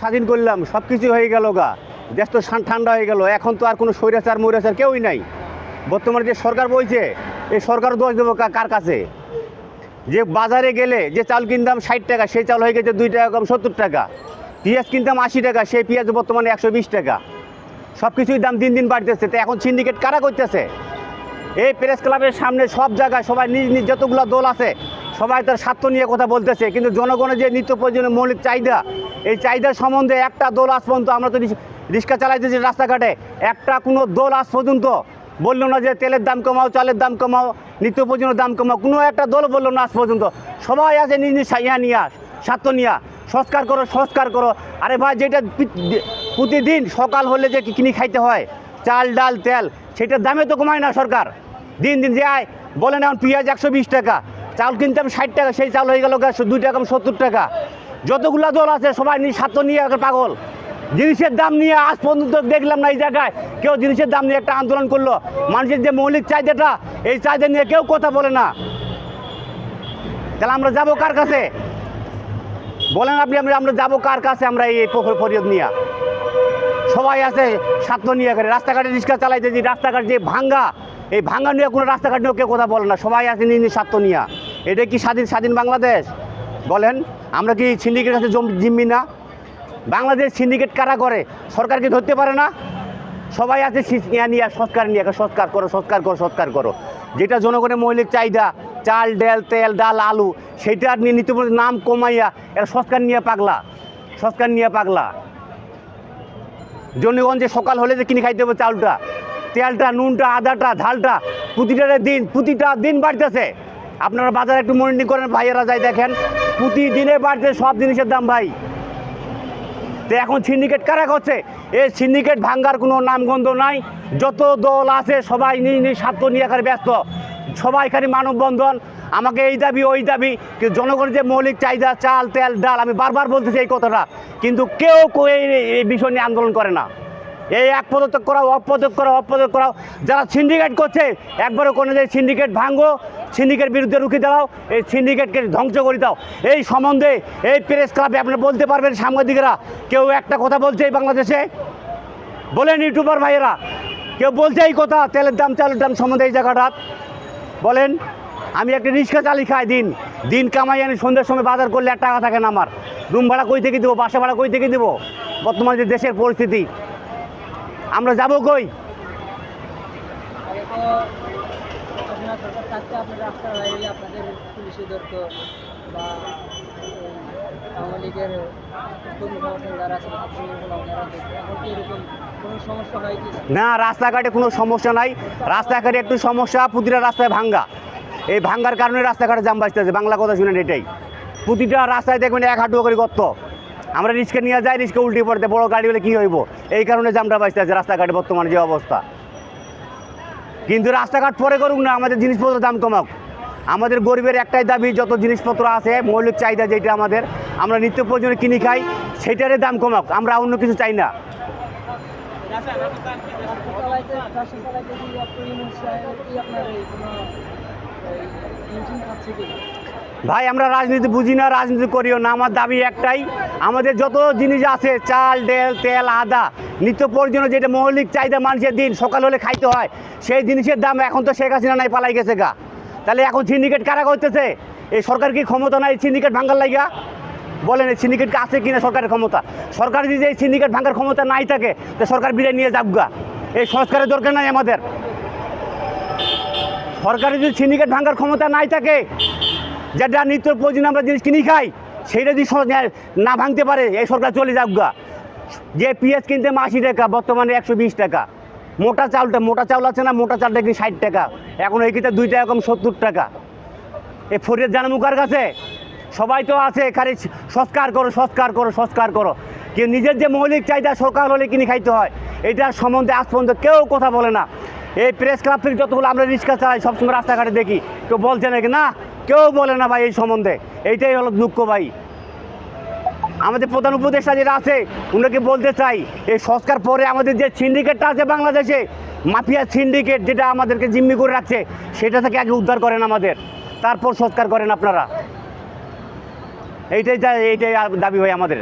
স্বাধীন করলাম সব কিছু হয়ে গেল গা। দেশ তো ঠান্ডা হয়ে গেল, এখন তো আর কোনো স্বৈরাচার, মৈরাচার কেউই নাই। বর্তমানে যে সরকার বলছে এই সরকার দোষ দেবো কার কাছে? যে বাজারে গেলে যে চাল কিনতাম ষাট টাকা, সেই চাল হয়ে গেছে দুই টাকা কম সত্তর টাকা। পেঁয়াজ কিনতাম আশি টাকা, সেই পেঁয়াজ বর্তমানে একশো বিশ টাকা। সব কিছুই দাম দিন দিন বাড়তেছে। তো এখন সিন্ডিকেট কারা করতেছে? এই প্রেস ক্লাবের সামনে সব জায়গায় সবাই নিজ নিজ যতগুলো দল আছে, সবাই তার স্বার্থ নিয়ে কথা বলতেছে। কিন্তু জনগণের যে নিত্য প্রয়োজনীয় মৌলিক চাহিদা এই চাহিদার সম্বন্ধে একটা দোল আজ পর্যন্ত আমরা তো রিক্সা চালাইতেছি রাস্তাঘাটে। একটা কোনো দোল আজ পর্যন্ত বলল না যে তেলের দাম কমাও, চালের দাম কমাও, নিত্য প্রয়োজনের দাম কমাও, কোনো একটা দল বলল না আজ পর্যন্ত। সবাই আছে নিজ নিজ ইয়া নিয়ে, স্বার্থ নিয়ে। সংস্কার করো সংস্কার করো। আরে ভাই, যেটা প্রতিদিন সকাল হলে যে কিনি খাইতে হয়, চাল, ডাল, তেল, সেটার দামে তো কমায় না সরকার। দিন দিন যে আয়, বলেন এখন পেঁয়াজ একশো বিশ টাকা, চাল কিনতাম ষাট টাকা, সেই চাল হয়ে গেল দুই টাকা, সত্তর টাকা। যতগুলা দল আছে, সবাই নিজ স্বার্থ নিয়ে এখন পাগল। জিনিসের দাম নিয়ে আজ পর্যন্ত দেখলাম না এই জায়গায়। কেউ জিনিসের দাম নিয়ে একটা আন্দোলন করল। মানুষের যে মৌলিক চাহিদাটা, এই চাহিদা নিয়ে কেউ কথা বলে না। তাহলে আমরা যাব কার কাছে? বলেন আপনি, আমরা আমরা যাব কার কাছে আমরা এই পোখর ফরিয়দ নিয়ে? সবাই আছে স্বার্থ নিয়ে করে রাস্তাঘাটে রিক্সা চালাইতে যে রাস্তাঘাট যে ভাঙ্গা, এই ভাঙ্গা নিয়ে কোনো রাস্তাঘাট নিয়ে কেউ কথা বলে না। সবাই আছে নিজ নিজ স্বার্থ নিয়ে। এটা কি স্বাধীন স্বাধীন বাংলাদেশ? বলেন, আমরা কি সিন্ডিকেটের কাছে জম জিম্মি না? বাংলাদেশ সিন্ডিকেট কারা করে? সরকারকে ধরতে পারে না? সবাই আছে ইয়া নিয়ে সংস্কার নিয়ে সংস্কার করো সংস্কার করো, সৎকার করো। যেটা জনগণের মৌলিক চাহিদা, চাল, ডাল, তেল, ডাল, আলু সেইটা নিয়ে নিত্য নাম কমাইয়া, এরা সংস্কার নিয়ে পাগলা সংস্কার নিয়ে পাগলা। জনগণ যে সকাল হলে যে কিনে খাইতে হবে চাউলটা তেলটা, নুনটা, আদাটা, ঝালটা প্রতিটা দিন প্রতিটা দিন বাড়তেছে। আপনারা বাজারে একটু মনিটরিং করেন, ভাইয়েরা যাই দেখেন। প্রতিদিনে বাড়ছে সব জিনিসের দাম ভাই। তো এখন সিন্ডিকেট কারা করছে? এই সিন্ডিকেট ভাঙ্গার কোনো নামগন্ধ নাই। যত দল আছে, সবাই নিজ নিজ স্বার্থ নিয়ে এখানে ব্যস্ত। সবাই খালি মানববন্ধন। আমাকে এই দাবি, ওই দাবি। কিন্তু জনগণের যে মৌলিক চাহিদা, চাল, তেল, ডাল, আমি বারবার বলতেছি এই কথাটা। কিন্তু কেউ এই বিষয় নিয়ে আন্দোলন করে না। এই এক পদত্যাগ করাও অপদক করাও অপদক করাও। যারা সিন্ডিকেট করছে, একবারও কোনো যে সিন্ডিকেট ভাঙ্গো সিন্ডিকেট বিরুদ্ধে রুখে দাও এই সিন্ডিকেটকে ধ্বংস করে দাও। এই সম্বন্ধে এই প্রেস ক্লাবে আপনি বলতে পারবেন সাংবাদিকেরা, কেউ একটা কথা বলছে এই বাংলাদেশে? বলেন ইউটিউবার ভাইয়েরা, কেউ বলছে এই কথা, তেলের দাম, চালের দাম সম্বন্ধে এই জায়গাটা? বলেন, আমি একটা রিক্সা চালি খাই দিন দিন কামাই আনি, সন্ধ্যের সময় বাজার করলে এক টাকা থাকে না আমার। রুম ভাড়া কই থেকে দেবো, বাসা ভাড়া কই থেকে দেবো? বর্তমানে যে দেশের পরিস্থিতি। আমরা যাব কই? আপনার সরকার থাকতে আপনার রাস্তার বাইরে আপনাদের পুলিশে ধরতো বা আওয়ামী লীগের যারা আছে এখন কি এরকম না, রাস্তাঘাটে কোনো সমস্যা নাই। রাস্তাঘাটে একটু সমস্যা, প্রতিটা রাস্তায় ভাঙ্গা। এই ভাঙ্গার কারণে রাস্তাঘাটে জাম বাঁচতেছে বাংলা কথা শুনেন এটাই। প্রতিটা রাস্তায় দেখবেন এক হাঁটু করে গর্ত। আমরা রিক্সা নিয়ে যাই রিক্সা উল্টে পড়তে, বড় গাড়ি হলে কী হইব? এই কারণে জামটা বাঁচতেছে রাস্তাঘাটে বর্তমানে যে অবস্থা। কিন্তু রাস্তাঘাট পরে করুক না, আমাদের জিনিসপত্রের দাম কমাক। আমাদের গরিবের একটাই দাবি, যত জিনিসপত্র আছে, মৌলিক চাহিদা যেটা আমাদের, আমরা নিত্য প্রয়োজনে কিনি খাই সেটারে দাম কমাক। আমরা অন্য কিছু চাই না। ভাই, আমরা রাজনীতি বুঝি না, রাজনীতি করিও না। আমার দাবি একটাই, আমাদের যত জিনিস আছে, চাল, ডেল, তেল, আদা, নিত্য প্রয়োজনীয় যেটা মৌলিক চাহিদা মানুষের দিন, সকাল হলে খাইতে হয়, সেই জিনিসের দাম এখন তো শেখ হাসিনা নাই পালাই গেছে গা। তাহলে এখন সিন্ডিকেট কারা করতেছে? এই সরকার কি ক্ষমতা নাই সিন্ডিকেট ভাঙ্গার লাগিয়া? বলেন, এই সিন্ডিকেটকে আছে কিনা সরকারের ক্ষমতা? সরকার যদি এই সিন্ডিকেট ভাঙ্গার ক্ষমতা নাই থাকে, তো সরকার বিদায় নিয়ে যাক গা। এই সংস্কারের দরকার নাই আমাদের। সরকারের যদি সিন্ডিকেট ভাঙ্গার ক্ষমতা নাই থাকে যেটা নিত্য প্রয়োজনীয় আমরা জিনিস কিনি খাই, সেইটা যদি না ভাঙতে পারে, এই সরকার চলে যাক গা। যে পেঁয়াজ কিনতে আশি টাকা, বর্তমানে একশো বিশ টাকা। মোটা চাউলটা মোটা চাউল আছে না, মোটা চালটা কি ষাট টাকা। এখন এই কিনতে দুই টাকা কম সত্তর টাকা। এই ফরিয়াদ জানা মুখার কাছে? সবাই তো আছে, খালি সংস্কার করো সংস্কার করো সংস্কার করো। কেউ নিজের যে মৌলিক চাহিদা, সরকার হলে কিনে খাইতে হয়। এটার সম্বন্ধে আজ পর্যন্ত কেউ কথা বলে না। এই প্রেস ক্লাব থেকে যতগুলো আমরা রিক্সা চালাই, সবসময় রাস্তাঘাটে দেখি। কেউ বলছে নাকি, না কেউ বলে না ভাই এই সম্বন্ধে। এইটাই হলো দুঃখ ভাই। আমাদের প্রধান উপদেষ্টা যেটা আছে, উনাকে বলতে চাই, এই সংস্কার পরে আমাদের যে সিন্ডিকেটটা আছে বাংলাদেশে, মাফিয়া সিন্ডিকেট যেটা আমাদেরকে জিম্মি করে রাখছে, সেটা থেকে আগে উদ্ধার করেন আমাদের। তারপর সংস্কার করেন আপনারা। এইটাই এইটাই দাবি হয় আমাদের।